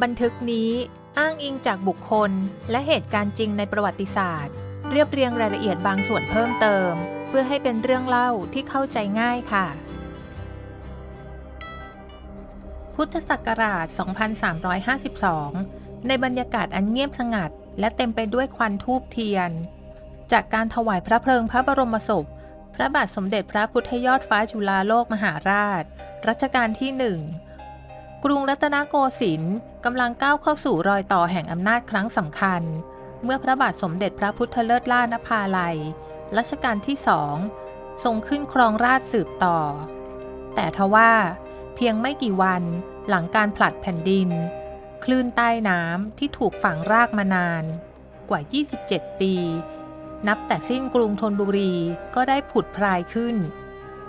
บันทึกนี้อ้างอิงจากบุคคล และเหตุการณ์จริงในประวัติศาสตร์ เรียบเรียงรายละเอียดบางส่วนเพิ่มเติม เพื่อให้เป็นเรื่องเล่าที่เข้าใจง่ายค่ะ พุทธศักราช 2352 ในบรรยากาศอันเงียบสงัด และเต็มไปด้วยควันทูบเทียน จากการถวายพระเพลิงพระบรมศพ พระบาทสมเด็จพระพุทธยอดฟ้าจุฬาโลกมหาราช รัชกาลที่หนึ่ง กรุงรัตนโกสินทร์กำลังก้าวเข้าสู่รอยต่อแห่งอำนาจครั้งสำคัญ เมื่อพระบาทสมเด็จพระพุทธเลิศล่านภาลัยรัชกาลที่สองทรงขึ้นครองราชสืบต่อ แต่ทว่าเพียงไม่กี่วันหลังการผลัดแผ่นดิน คลื่นใต้น้ำที่ถูกฝังรากมานาน กว่า 27 ปี นับแต่สิ้นกรุงธนบุรีก็ได้ผุดพรายขึ้น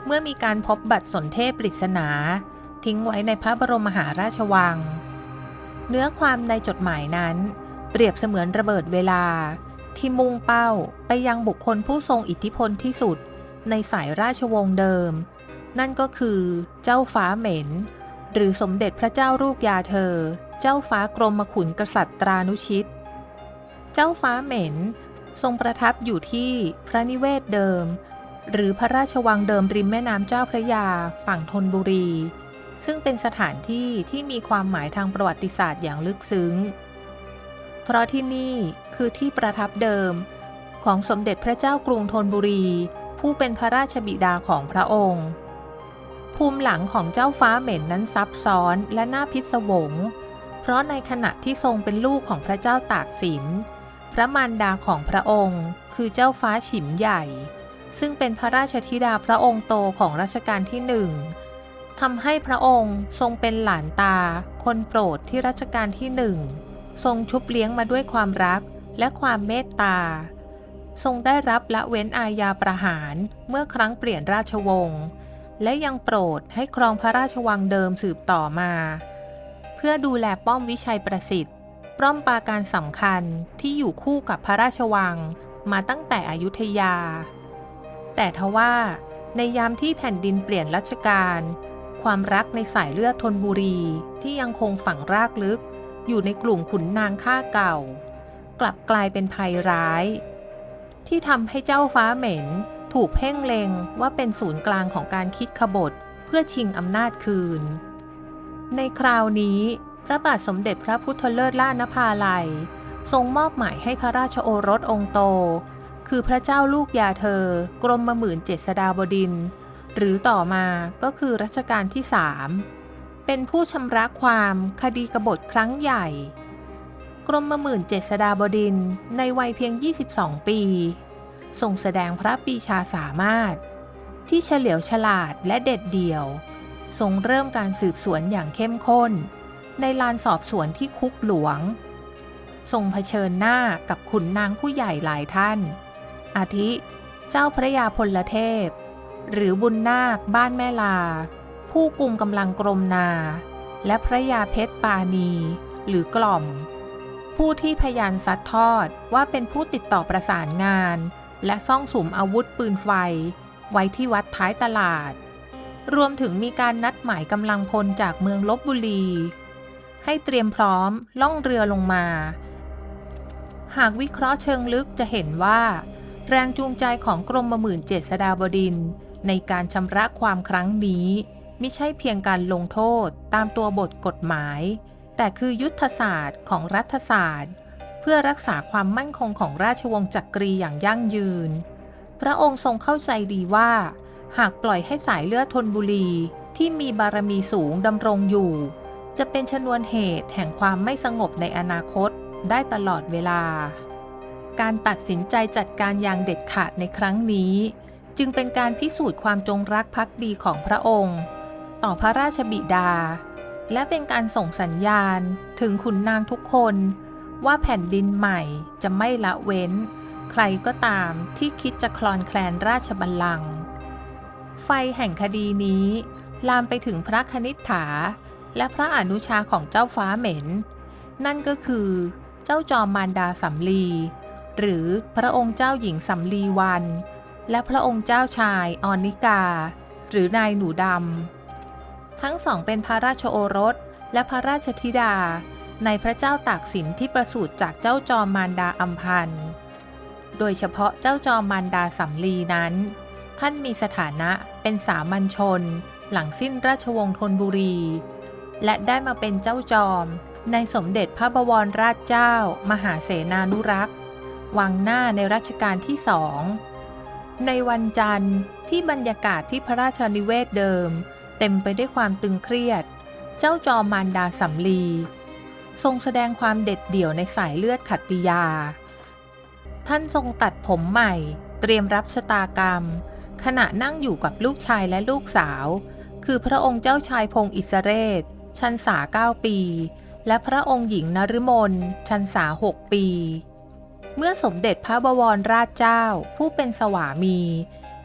เมื่อมีการพบบัตรสนเทพปริศนา ทิ้งไว้ในพระบรมมหาราชวัง เนื้อความในจดหมายนั้น เปรียบเสมือนระเบิดเวลา ที่มุ่งเป้าไปยังบุคคลผู้ทรงอิทธิพลที่สุด ในสายราชวงศ์เดิม นั่นก็คือเจ้าฟ้าเหม็น หรือสมเด็จพระเจ้าลูกยาเธอ เจ้าฟ้ากรมขุนกษัตริย์ตรานุชิต เจ้าฟ้าเหม็นทรงประทับอยู่ที่พระนิเวศเดิม หรือพระราชวังเดิมริมแม่น้ำเจ้าพระยาฝั่งธนบุรี ซึ่งเป็นสถานที่ที่มีความหมายทางประวัติศาสตร์อย่างลึกซึ้ง เพราะที่นี่คือที่ประทับเดิม ของสมเด็จพระเจ้ากรุงธนบุรี ผู้เป็นพระราชบิดาของพระองค์ ภูมิหลังของเจ้าฟ้าเหม็นนั้นซับซ้อนและน่าพิศวง เพราะในขณะที่ทรงเป็นลูกของพระเจ้าตากสิน พระมารดาของพระองค์ คือเจ้าฟ้าฉิมใหญ่ ซึ่งเป็นพระราชธิดาพระองค์โตของรัชกาลที่หนึ่ง ทำให้พระองค์ทรงเป็นหลานตา คนโปรดที่รัชกาลที่หนึ่งทรงชุบเลี้ยงมาด้วยความรักและความเมตตา ทรงได้รับละเว้นอาญาประหารเมื่อครั้งเปลี่ยนราชวงศ์และยังโปรดให้ครองพระราชวังเดิมสืบต่อมา เพื่อดูแลป้อมวิชัยประสิทธิ์ ป้อมปราการสำคัญที่อยู่คู่กับพระราชวังมาตั้งแต่อยุธยา แต่ทว่าในยามที่แผ่นดินเปลี่ยนรัชกาล ความรักในสายเลือดธนบุรีที่ยังคงฝังรากลึก อยู่ในกลุ่มขุนนางข้าเก่า กลับกลายเป็นภัยร้าย ที่ทำให้เจ้าฟ้าเหม็นถูกเพ่งเล็งว่าเป็นศูนย์กลางของการคิดขบฏเพื่อชิงอำนาจคืน ในคราวนี้ พระบาทสมเด็จพระพุทธเลิศล่านภาลัย ทรงมอบหมายให้พระราชโอรสองค์โต คือพระเจ้าลูกยาเธอกรมมหมื่นเจษฎาบดินท หรือต่อมาก็คือรัชกาลที่สามเป็นผู้ชำระความคดีกบฏครั้งใหญ่ กรมหมื่นเจษฎาบดินในวัยเพียง 22 ปีทรงแสดงพระปีชาสามารถ ที่เฉลียวฉลาดและเด็ดเดี่ยว ทรงเริ่มการสืบสวนอย่างเข้มข้น ในลานสอบสวนที่คุกหลวง ทรงเผชิญหน้ากับขุนนางผู้ใหญ่หลายท่าน อาทิ เจ้าพระยาพลเทพ หรือบุญนาคบ้านแม่ลา ผู้กุมกำลังกรมนา และพระยาเพชรปานีหรือกล่อม ผู้ที่พยานซัดทอดว่าเป็นผู้ติดต่อประสานงาน และซ่องสุมอาวุธปืนไฟ ไว้ที่วัดท้ายตลาด รวมถึงมีการนัดหมายกำลังพลจากเมืองลบบุรี ให้เตรียมพร้อมล่องเรือลงมา หากวิเคราะห์เชิงลึกจะเห็นว่าแรงจูงใจของกรมหมื่นเจษฎาบดินท ในการชำระความครั้งนี้ไม่ใช่เพียงการลงโทษตามตัวบทกฎหมาย แต่คือยุทธศาสตร์ของรัฐศาสตร์ เพื่อรักษาความมั่นคงของราชวงศ์จักรีอย่างยั่งยืน พระองค์ทรงเข้าใจดีว่า หากปล่อยให้สายเลือดธนบุรีที่มีบารมีสูงดำรงอยู่ จะเป็นชนวนเหตุแห่งความไม่สงบในอนาคตได้ตลอดเวลา การตัดสินใจจัดการอย่างเด็ดขาดในครั้งนี้ จึงเป็นการพิสูจน์ความจงรักภักดีของพระองค์ ต่อพระราชบิดา และเป็นการส่งสัญญาณถึงขุนนางทุกคน ว่าแผ่นดินใหม่จะไม่ละเว้น ใครก็ตามที่คิดจะคลอนแคลนราชบัลลังก์ไฟแห่งคดีนี้ ลามไปถึงพระคณิษฐา และพระอนุชาของเจ้าฟ้าเหม็น นั่นก็คือเจ้าจอมมารดาสำลี หรือพระองค์เจ้าหญิงสำลีวัน และพระองค์เจ้าชายออนิกา หรือนายหนูดำ ทั้งสองเป็นพระราชโอรสและพระราชธิดา ในพระเจ้าตากสินที่ประสูติจากเจ้าจอมมารดาอัมพันธ์โดยเฉพาะเจ้าจอมมารดาสำลีนั้น ท่านมีสถานะเป็นสามัญชน หลังสิ้นราชวงศ์ธนบุรี และได้มาเป็นเจ้าจอมในสมเด็จพระบวรราชเจ้า มหาเสนานุรักษ์ วังหน้าในรัชกาลที่สอง ในวันจันทร์ที่บรรยากาศที่พระราชนิเวศเดิม เต็มไปด้วยความตึงเครียด เจ้าจอมมารดาสำลี ทรงแสดงความเด็ดเดี่ยวในสายเลือดขัตติยา ท่านทรงตัดผมใหม่ เตรียมรับชะตากรรม ขณะนั่งอยู่กับลูกชายและลูกสาว คือพระองค์เจ้าชายพงศ์อิสเรศชันษาเก้าปี และพระองค์หญิงนฤมลชันษาหกปี เมื่อสมเด็จพระบวรราชเจ้า ผู้เป็นสวามี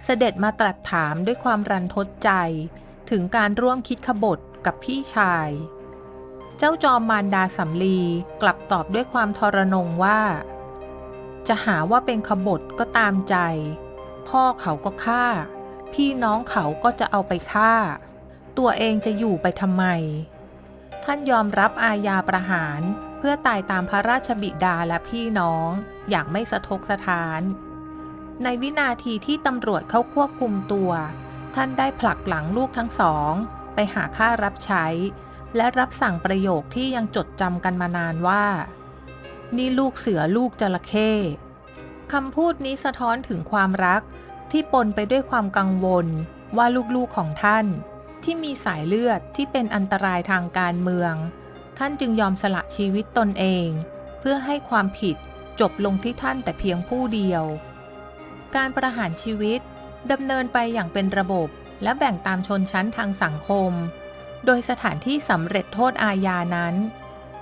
เสด็จมาตรัสถามด้วยความรันทดใจ ถึงการร่วมคิดขบฏกับพี่ชาย เจ้าจอมมารดาสำลีกลับตอบด้วยความทรนงว่า จะหาว่าเป็นขบฏก็ตามใจ พ่อเขาก็ฆ่า พี่น้องเขาก็จะเอาไปฆ่า ตัวเองจะอยู่ไปทำไม ท่านยอมรับอาญาประหารเพื่อตายตามพระราชบิดาและพี่น้อง อย่างไม่สะทกสะท้าน ในวินาทีที่ตำรวจเข้าควบคุมตัว ท่านได้ผลักหลังลูกทั้งสอง ไปหาค่ารับใช้ และรับสั่งประโยคที่ยังจดจำกันมานานว่า นี่ลูกเสือลูกจระเข้คำพูดนี้สะท้อนถึงความรักที่ปนไปด้วยความกังวลว่าลูกๆของท่าน ที่มีสายเลือดที่เป็นอันตรายทางการเมือง ท่านจึงยอมสละชีวิตตนเอง เพื่อให้ความผิด จบลงที่ท่านแต่เพียงผู้เดียว การประหารชีวิตดำเนินไปอย่างเป็นระบบและแบ่งตามชนชั้นทางสังคม โดยสถานที่สำเร็จโทษอาญานั้น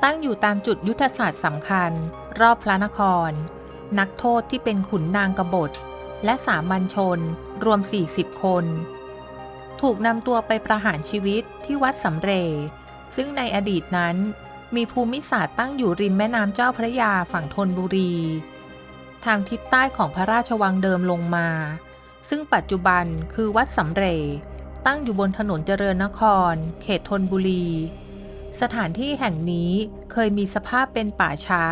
ตั้งอยู่ตามจุดยุทธศาสตร์สำคัญ รอบพระนคร นักโทษที่เป็นขุนนางกบฏ และสามัญชน รวม 40 คน ถูกนำตัวไปประหารชีวิตที่วัดสำเร ซึ่งในอดีตนั้น มีภูมิศาสตร์ตั้งอยู่ริมแม่น้ำเจ้าพระยาฝั่งธนบุรี ทางทิศใต้ของพระราชวังเดิมลงมา ซึ่งปัจจุบันคือวัดสำเรตั้งอยู่บนถนนเจริญนคร เขตธนบุรี สถานที่แห่งนี้เคยมีสภาพเป็นป่าช้า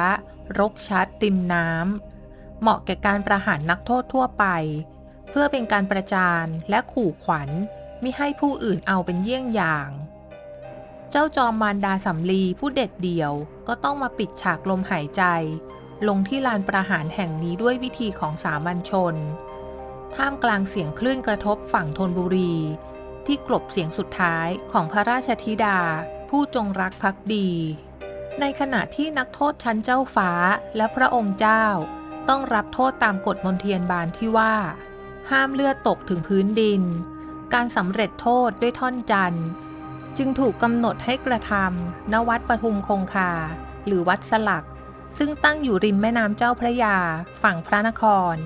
รกชัดริมน้ำเหมาะแก่การประหารนักโทษทั่วไป เพื่อเป็นการประจานและขู่ขวัญมิให้ผู้อื่นเอาเป็นเยี่ยงอย่าง เจ้าจอมมารดาสำลีผู้เด็ดเดี่ยว ก็ต้องมาปิดฉากลมหายใจ ลงที่ลานประหารแห่งนี้ด้วยวิธีของสามัญชน ท่ามกลางเสียงคลื่นกระทบฝั่งธนบุรี ที่กลบเสียงสุดท้ายของพระราชธิดา ผู้จงรักภักดี ในขณะที่นักโทษชั้นเจ้าฟ้าและพระองค์เจ้า ต้องรับโทษตามกฎมนเทียนบานที่ว่า ห้ามเลือดตกถึงพื้นดิน การสำเร็จโทษด้วยท่อนจันทร์ จึงถูกกำหนดให้กระทำณวัดปทุมคงคา หรือวัดสลัก ซึ่งตั้งอยู่ริมแม่น้ำเจ้าพระยา ฝั่งพระนคร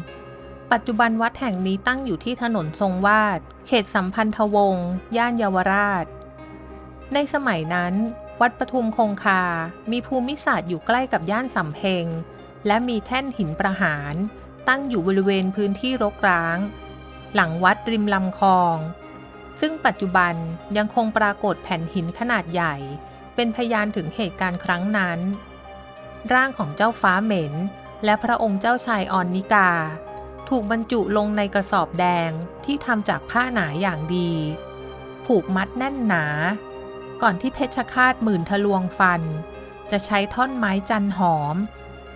ปัจจุบันวัดแห่งนี้ตั้งอยู่ที่ถนนทรงวาด เขตสัมพันธวงศ์ย่านเยาวราช ในสมัยนั้น วัดปทุมคงคา มีภูมิศาสตร์อยู่ใกล้กับย่านสำเพ็ง และมีแท่นหินประหาร ตั้งอยู่บริเวณพื้นที่รกร้าง หลังวัดริมลำคลอง ซึ่งปัจจุบันยังคงปรากฏแผ่นหินขนาดใหญ่ เป็นพยานถึงเหตุการณ์ครั้งนั้น ร่างของเจ้าฟ้าเหม็น และพระองค์เจ้าชายออนนิกา ถูกบรรจุลงในกระสอบแดงที่ทำจากผ้าหนาอย่างดี ผูกมัดแน่นหนา ก่อนที่เพชฌฆาตหมื่นทะลวงฟัน จะใช้ท่อนไม้จันหอม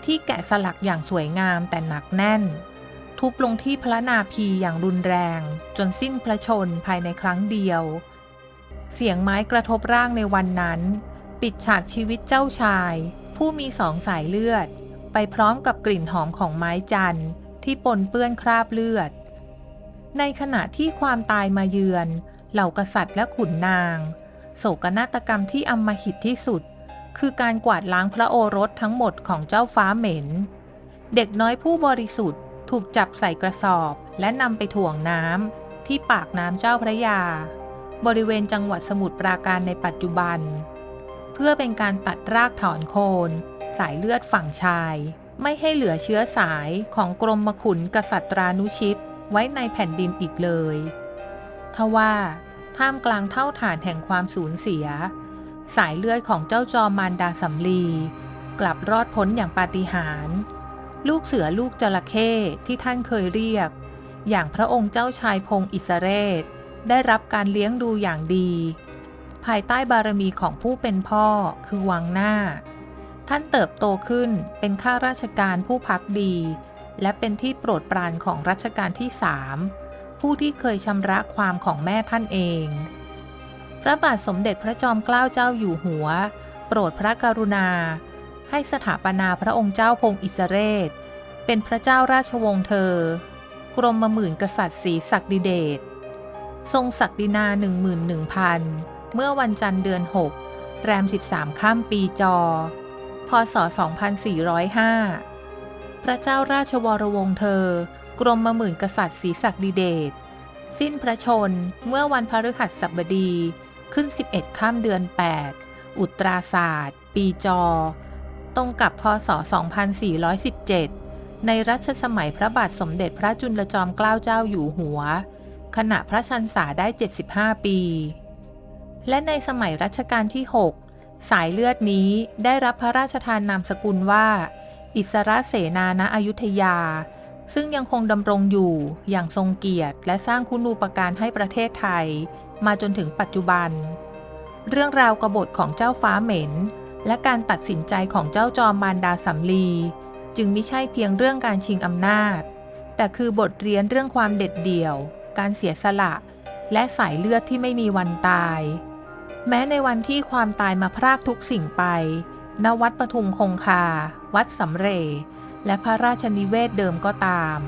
ที่แกะสลักอย่างสวยงามแต่หนักแน่น ทุบลงที่พระนาภีอย่างรุนแรง จนสิ้นพระชนภายในครั้งเดียว เสียงไม้กระทบร่างในวันนั้น ปิดฉากชีวิตเจ้าชาย ผู้มีสองสายเลือด ไปพร้อมกับกลิ่นหอมของไม้จันทร์ที่ปนเปื้อนคราบเลือด ในขณะที่ความตายมาเยือน เหล่ากษัตริย์และขุนนาง โศกนาฏกรรมที่อำมหิตที่สุด คือการกวาดล้างพระโอรสทั้งหมดของเจ้าฟ้าเหม็น เด็กน้อยผู้บริสุทธิ์ ถูกจับใส่กระสอบ และนำไปถ่วงน้ำที่ปากน้ำเจ้าพระยา บริเวณจังหวัดสมุทรปราการในปัจจุบัน เพื่อเป็นการตัดรากถอนโคน สายเลือดฝั่งชาย ไม่ให้เหลือเชื้อสายของกรมขุนกษัตรานุชิต ไว้ในแผ่นดินอีกเลยทว่าท่ามกลางเท่าฐานแห่งความสูญเสีย สายเลือดของเจ้าจอมมารดาสำลี กลับรอดพ้นอย่างปาฏิหาริย์ ลูกเสือลูกจระเข้ที่ท่านเคยเรียก อย่างพระองค์เจ้าชายพงศ์อิสเรศได้รับการเลี้ยงดูอย่างดี ภายใต้บารมีของผู้เป็นพ่อคือวังหน้า ท่านเติบโตขึ้นเป็นข้าราชการผู้พักดี และเป็นที่โปรดปรานของรัชกาลที่สามผู้ที่เคยชำระความของแม่ท่านเอง พระบาทสมเด็จพระจอมเกล้าเจ้าอยู่หัว โปรดพระกรุณา ให้สถาปนาพระองค์เจ้าพงอิสเรศ เป็นพระเจ้าราชวงศ์เธอ กรมมหมื่นกษัตริย์ศรีศักดิเดช ทรงศักดินา11,000 เมื่อวันจันทร์เดือน 6 แรม 13 ข้ามปีจอ พศ 2405 พระเจ้าราชวรวงศ์เธอ กรมมหมื่นกษัตริย์ศรีศักดิเดช สิ้นพระชนเมื่อวันพฤหัสบดีขึ้น 11 ข้ามเดือน 8 อุตราศาสตร์ ปีจอ ตรงกับพศ 2417 ในรัชสมัยพระบาทสมเด็จพระจุลจอมเกล้าเจ้าอยู่หัว ขณะพระชันษาได้ 75 ปี และในสมัยรัชกาลที่ 6 สายเลือดนี้ได้รับพระราชทานนามสกุลว่า อิสระเสนาณอยุธยา ซึ่งยังคงดำรงอยู่อย่างทรงเกียรติ และสร้างคุณูปการให้ประเทศไทย มาจนถึงปัจจุบัน เรื่องราวกบฏของเจ้าฟ้าเหม็น และการตัดสินใจของเจ้าจอมมารดาสำลี จึงไม่ใช่เพียงเรื่องการชิงอำนาจ แต่คือบทเรียนเรื่องความเด็ดเดี่ยว การเสียสละ และสายเลือดที่ไม่มีวันตาย แม้ในวันที่ความตายมาพรากทุกสิ่งไป ณ วัดปทุมคงคา วัดสำเร และพระราชนิเวศเดิมก็ตาม